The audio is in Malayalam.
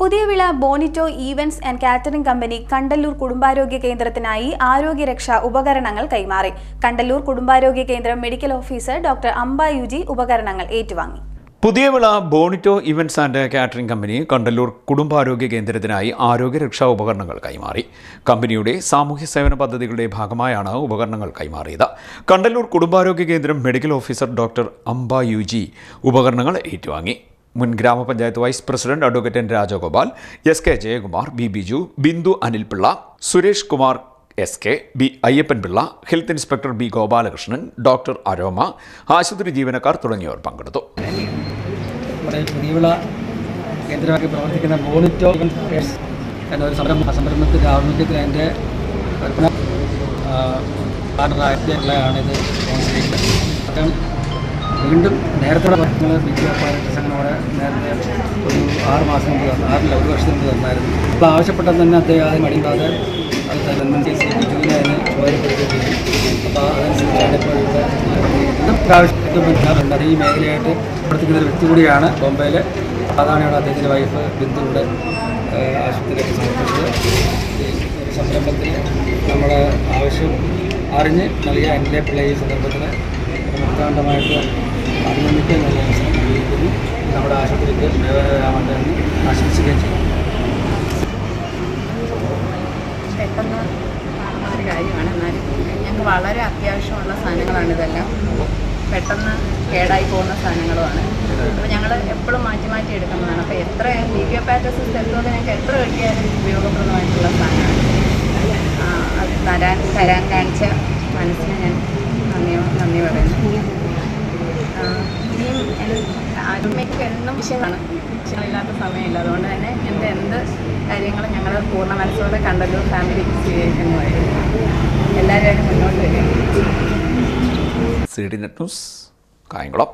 Puthiyavila Bonito events and catering company Kandalloor കുടുംബാരോഗ്യ കേന്ദ്രത്തിനായി ആരോഗ്യരക്ഷാ ഉപകരണങ്ങൾ കൈമാറി. കണ്ടല്ലൂർ കുടുംബാരോഗ്യ കേന്ദ്രം medical officer doctor Amba UG ഉപകരണങ്ങൾ ഏറ്റുവാങ്ങി. Puthiyavila Bonito events and catering company Kandalloor കുടുംബാരോഗ്യ കേന്ദ്രത്തിനായി ആരോഗ്യരക്ഷാ ഉപകരണങ്ങൾ കൈമാറി. കമ്പനിയുടെ സാമൂഹ്യ സേവന പദ്ധതികളുടെ ഭാഗമായാണ് ഉപകരണങ്ങൾ കൈമാറിയത്. കണ്ടല്ലൂർ കുടുംബാരോഗ്യ കേന്ദ്രം medical officer doctor Amba U G ഉപകരണങ്ങൾ ഏറ്റുവാങ്ങി. മുൻ ഗ്രാമപഞ്ചായത്ത് vice president advocate N Rajagopal S K Jayakumar B Biju Bindu Anil Pillai Suresh Kumar S K B Ayyappan Pillai health inspector B Gopalakrishnan doctor Aroma ആശുപത്രി ജീവനക്കാർ തുടങ്ങിയവർ പങ്കെടുത്തു. കേന്ദ്രമാക്കി പ്രവർത്തിക്കുന്ന ഇത് വീണ്ടും നേരത്തെ നമ്മൾ ബി ജെ പി സംഘടനയോടെ നേരത്തെ ഒരു ആറ് മാസം മുമ്പ് തന്നു ആറില്ല ഒരു വർഷം മുമ്പ് തന്നായിരുന്നു അപ്പോൾ ആവശ്യപ്പെട്ടത് തന്നെ അദ്ദേഹം ആദ്യം അടിയാതെ അത് ഗവൺമെന്റ് സി പി ജൂനെ അതിന് ഉപയോഗപ്പെടുത്തുകയും ചെയ്തു അപ്പോൾ അതനുസരിച്ചാണ് ഇപ്പോൾ പ്രാവശ്യം ഈ മേഖലയായിട്ട് പ്രവർത്തിക്കുന്ന ഒരു വ്യക്തി കൂടിയാണ് ബോംബെയിൽ അതാണ് ഇവിടെ അദ്ദേഹത്തിന്റെ വൈഫ് ബിന്ദുവിടെ ആശുപത്രിയിലേക്ക് സമർപ്പിച്ചത്. സംരംഭത്തിൽ നമ്മുടെ ആവശ്യം അറിഞ്ഞ് നൽകിയ എന്റെ പിള്ളേ ഈ സന്ദർഭത്തിൽ നിർത്താണ്ടമായിട്ട് ആശുപത്രിക്ക് മേഖലയാവാൻ ആശംസിക്കുകയും ചെയ്യും. പെട്ടെന്ന് ഒരു കാര്യമാണ് എന്നാലും ഞങ്ങൾക്ക് വളരെ അത്യാവശ്യമുള്ള സാധനങ്ങളാണ് ഇതെല്ലാം. പെട്ടെന്ന് കേടായി പോകുന്ന സാധനങ്ങളുമാണ്. അപ്പോൾ ഞങ്ങൾ എപ്പോഴും മാറ്റി മാറ്റി എടുക്കുന്നതാണ്. അപ്പോൾ എത്ര ലിവിയോപാറ്റസിസ് എത്തുന്നത് ഞങ്ങൾക്ക് എത്ര കിട്ടിയാലും ഉപയോഗപ്രദമായിട്ടുള്ള സാധനമാണ്. അത് തരാൻ തരാൻ കാണിച്ച മനസ്സിന് ഞാൻ നന്ദി നന്ദി പറയുന്നു. ആരോഗ്യക്ക് എന്നും വിഷയമാണ് വിഷയങ്ങളില്ലാത്ത സമയമില്ല അതുകൊണ്ട് തന്നെ എന്റെ എന്ത് കാര്യങ്ങളും ഞങ്ങൾ പൂർണ മനസ്സോടെ കണ്ടല്ലോ ഫാമിലി സ്വീകരിക്കുന്നതായിരുന്നു എല്ലാവരും അതിന് മുന്നോട്ട് വരിക. C D net news Kayamkulam.